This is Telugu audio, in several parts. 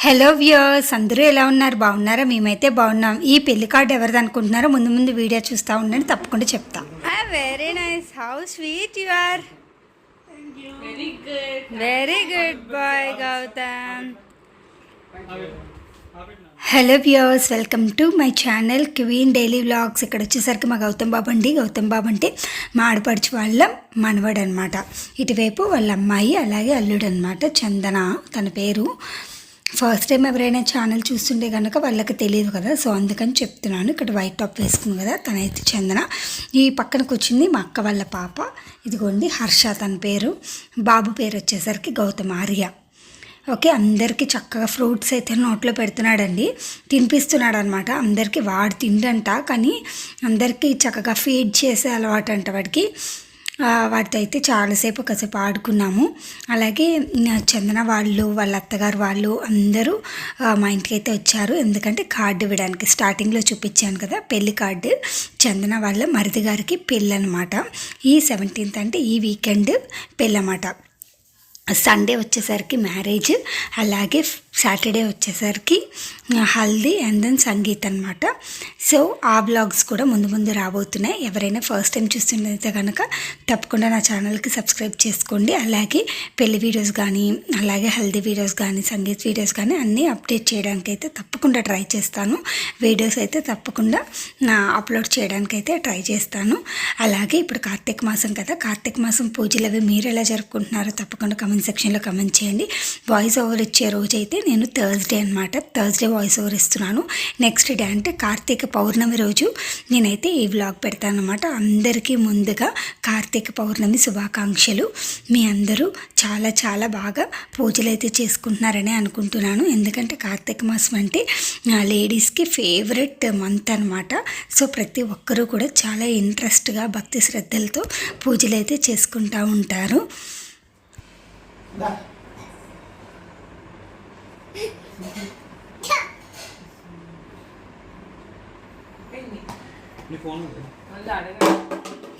హలో వ్యూయర్స్ అందరూ ఎలా ఉన్నారు? బాగున్నారా? మేమైతే బాగున్నాం. ఈ పెళ్ళి కార్డు ఎవరిది అనుకుంటున్నారో ముందు ముందు వీడియో చూస్తూ ఉండండి. తప్పకుండా చెప్తా. Very nice how sweet you are Very good. Very good boy Gautam hello viewers welcome to my channel queen daily vlogs ఇక్కడ వచ్చేసరికి మా గౌతమ్ బాబు అండి. గౌతమ్ బాబు అంటే మా ఆడపడుచు వాళ్ళ మనవడు అనమాట ఇటువైపు వాళ్ళ అమ్మాయి అలాగే అల్లుడు అనమాట చందన తన పేరు ఫస్ట్ టైం ఎవరైనా ఛానల్ చూస్తుంటే కనుక వాళ్ళకి తెలియదు కదా. సో అందుకని చెప్తున్నాను. ఇక్కడ వైట్ టాప్ వేసుకుంది కదా తనైతే చందన. ఈ పక్కన వచ్చింది మా అక్క వాళ్ళ పాప. ఇదిగోండి హర్ష తన పేరు. బాబు పేరు వచ్చేసరికి గౌతమ్ ఆర్య. ఓకే అందరికీ చక్కగా ఫ్రూట్స్ అయితే నోట్లో పెడుతున్నాడండి. తినిపిస్తున్నాడు అనమాట అందరికీ వాడు తిండంట కానీ అందరికీ చక్కగా ఫీడ్ చేసే అలవాటు అంట వాడికి. వాటితో అయితే చాలాసేపు ఒకసేపు ఆడుకున్నాము. అలాగే చందన వాళ్ళు వాళ్ళ అత్తగారు వాళ్ళు అందరూ మా ఇంటికి అయితే వచ్చారు. ఎందుకంటే కార్డు ఇవ్వడానికి స్టార్టింగ్లో చూపించాను కదా పెళ్ళి కార్డు. చందన వాళ్ళ మరిది గారికి పెళ్ళి అనమాట ఈ సెవెంటీన్త్ అంటే ఈ వీకెండ్ పెళ్ళి అన్నమాట సండే వచ్చేసరికి మ్యారేజ్ అలాగే సాటర్డే వచ్చేసరికి హల్దీ అండ్ దెన్ సంగీత్ అనమాట సో ఆ బ్లాగ్స్ కూడా ముందు ముందు రాబోతున్నాయి. ఎవరైనా ఫస్ట్ టైం చూస్తున్నైతే కనుక తప్పకుండా నా ఛానల్కి సబ్స్క్రైబ్ చేసుకోండి. అలాగే పెళ్ళి వీడియోస్ కానీ అలాగే హల్దీ వీడియోస్ కానీ సంగీత్ వీడియోస్ కానీ అన్నీ అప్డేట్ చేయడానికి అయితే తప్పకుండా ట్రై చేస్తాను. వీడియోస్ అయితే తప్పకుండా నా అప్లోడ్ చేయడానికి అయితే ట్రై చేస్తాను. అలాగే ఇప్పుడు కార్తీక మాసం కదా కార్తీక మాసం పూజలు అవి మీరు ఎలా జరుపుకుంటున్నారో తప్పకుండా కమెంట్ సెక్షన్లో కమెంట్ చేయండి. వాయిస్ ఓవర్ ఇచ్చే రోజు అయితే నేను థర్స్డే అనమాట థర్స్డే వాయిస్ ఓవర్ ఇస్తున్నాను. నెక్స్ట్ డే అంటే కార్తీక పౌర్ణమి రోజు నేనైతే ఈ వ్లాగ్ పెడతాను అనమాట అందరికీ ముందుగా కార్తీక పౌర్ణమి శుభాకాంక్షలు. మీ అందరూ చాలా చాలా బాగా పూజలు అయితే చేసుకుంటున్నారని అనుకుంటున్నాను. ఎందుకంటే కార్తీక మాసం అంటే లేడీస్కి ఫేవరెట్ మంత్ అనమాట సో ప్రతి ఒక్కరూ కూడా చాలా ఇంట్రెస్ట్గా భక్తి శ్రద్ధలతో పూజలు అయితే చేసుకుంటూ ఉంటారు నీ ఫోన్ మళ్ళీ అడగండి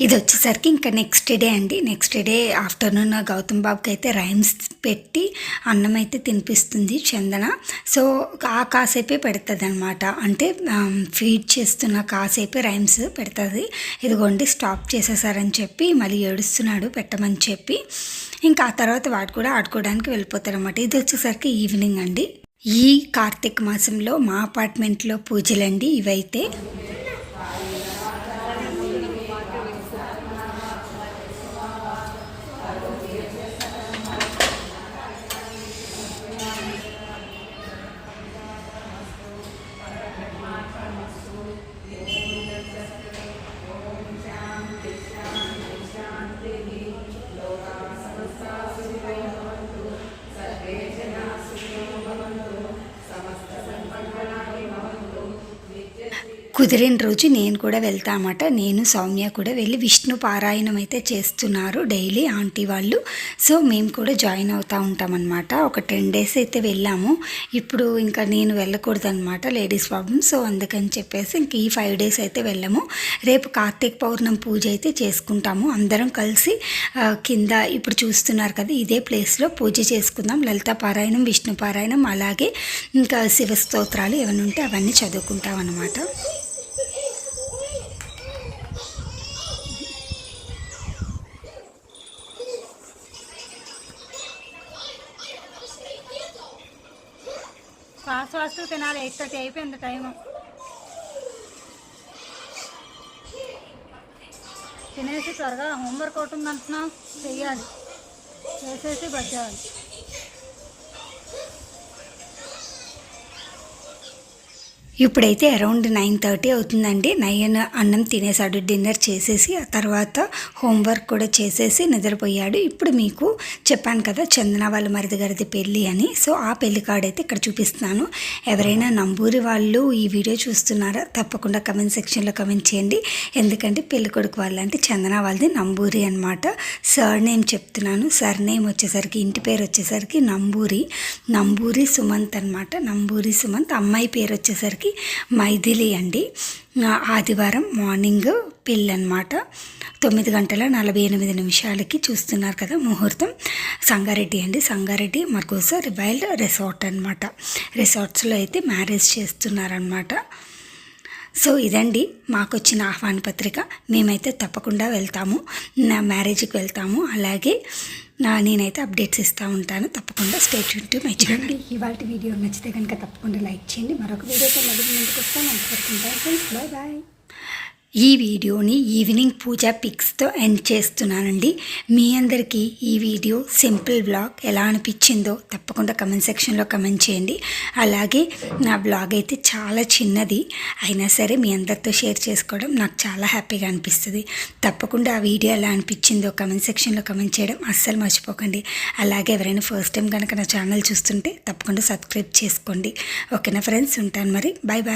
ఇది వచ్చేసరికి ఇంకా నెక్స్ట్ డే అండి. నెక్స్ట్ డే ఆఫ్టర్నూన్ గౌతమ్ బాబుకి అయితే రైమ్స్ పెట్టి అన్నం అయితే తినిపిస్తుంది చందన. సో ఆ కాసేపే పెడుతుంది అనమాట అంటే um, ఫీడ్ చేస్తున్న కాసేపే రైమ్స్ పెడుతుంది. ఇదిగోండి స్టాప్ చేసేసారని చెప్పి మళ్ళీ ఏడుస్తున్నాడు పెట్టమని చెప్పి. ఇంకా ఆ తర్వాత వాడు కూడా ఆడుకోవడానికి వెళ్ళిపోతారు అనమాట ఇది వచ్చేసరికి ఈవినింగ్ అండి. ఈ కార్తీక మాసంలో మా అపార్ట్మెంట్లో పూజలండి ఇవైతే. కుదిరిన రోజు నేను కూడా వెళ్తా అన్నమాట నేను సౌమ్య కూడా వెళ్ళి విష్ణు పారాయణం అయితే చేస్తున్నారు డైలీ ఆంటీ వాళ్ళు. సో మేము కూడా జాయిన్ అవుతూ ఉంటామన్నమాట. ఒక టెన్ డేస్ అయితే వెళ్ళాము. ఇప్పుడు ఇంకా నేను వెళ్ళకూడదు అనమాట లేడీస్ ప్రాబ్లమ్ సో అందుకని చెప్పేసి ఇంక ఈ ఫైవ్ డేస్ అయితే వెళ్ళాము. రేపు కార్తీక పౌర్ణం పూజ అయితే చేసుకుంటాము. అందరం కలిసి కింద ఇప్పుడు చూస్తున్నారు కదా ఇదే ప్లేస్లో పూజ చేసుకుందాం. లలిత పారాయణం విష్ణు పారాయణం అలాగే ఇంకా శివ స్తోత్రాలు ఏమైనా ఉంటే అవన్నీ చదువుకుంటాం అనమాట ఫాస్ట్ ఫాస్ట్ తినాలి ఎయిట్ థర్టీ అయిపోయింది టైం తినేసి త్వరగా హోంవర్క్ అవుతుంది ఉంది అంటున్నాం చెయ్యాలి. చేసేసి బచ్చాలి ఇప్పుడైతే అరౌండ్ నైన్ థర్టీ అవుతుందండి. నయన్ అన్నం తినేసాడు డిన్నర్ చేసేసి ఆ తర్వాత హోంవర్క్ కూడా చేసేసి నిద్రపోయాడు. ఇప్పుడు మీకు చెప్పాను కదా చందన వాళ్ళ మరిది గారిది పెళ్ళి అని. సో ఆ పెళ్ళి కార్డ్ అయితే ఇక్కడ చూపిస్తున్నాను. ఎవరైనా నంబూరి వాళ్ళు ఈ వీడియో చూస్తున్నారా తప్పకుండా కమెంట్ సెక్షన్లో కమెంట్ చేయండి. ఎందుకంటే పెళ్ళి కొడుకు వాళ్ళు అంటే చందన వాళ్ళది నంబూరి అనమాట సర్ నేమ్ చెప్తున్నాను. సర్ నేమ్ వచ్చేసరికి ఇంటి పేరు వచ్చేసరికి నంబూరి. నంబూరి సుమంత్ అనమాట నంబూరి సుమంత్. అమ్మాయి పేరు వచ్చేసరికి మైథిలి అండి. ఆదివారం మార్నింగ్ పెళ్ళి అనమాట తొమ్మిది గంటల నలభై ఎనిమిది నిమిషాలకి చూస్తున్నారు కదా ముహూర్తం. సంగారెడ్డి అండి. సంగారెడ్డి మర్గోస రివైల్డ్ రిసార్ట్ అనమాట రిసార్ట్స్లో అయితే మ్యారేజ్ చేస్తున్నారనమాట సో ఇదండి మాకు వచ్చిన ఆహ్వాన పత్రిక మేమైతే తప్పకుండా వెళ్తాము. నా మ్యారేజ్కి వెళ్తాము. అలాగే నా నేనైతే అప్డేట్స్ ఇస్తూ ఉంటాను. తప్పకుండా స్టేట్ టు మై ఛానల్. ఇవాళ వీడియో నచ్చితే కనుక తప్పకుండా లైక్ చేయండి. మరొక వీడియోతో మళ్ళీ ముందుకు వస్తాను అంతవరకు బాయ్ బాయ్. ఈ వీడియోని ఈవినింగ్ పూజ పిక్స్తో ఎండ్ చేస్తున్నానండి. మీ అందరికీ ఈ వీడియో సింపుల్ బ్లాగ్ ఎలా అనిపించిందో తప్పకుండా కమెంట్ సెక్షన్లో కమెంట్ చేయండి. అలాగే నా బ్లాగ్ అయితే చాలా చిన్నది అయినా సరే మీ అందరితో షేర్ చేసుకోవడం నాకు చాలా హ్యాపీగా అనిపిస్తుంది. తప్పకుండా ఆ వీడియో ఎలా అనిపించిందో కమెంట్ సెక్షన్లో కమెంట్ చేయడం అస్సలు మర్చిపోకండి. అలాగే ఎవరైనా ఫస్ట్ టైం కనుక నా ఛానల్ చూస్తుంటే తప్పకుండా సబ్స్క్రైబ్ చేసుకోండి. ఓకేనా ఫ్రెండ్స్? ఉంటాను మరి. Bye bye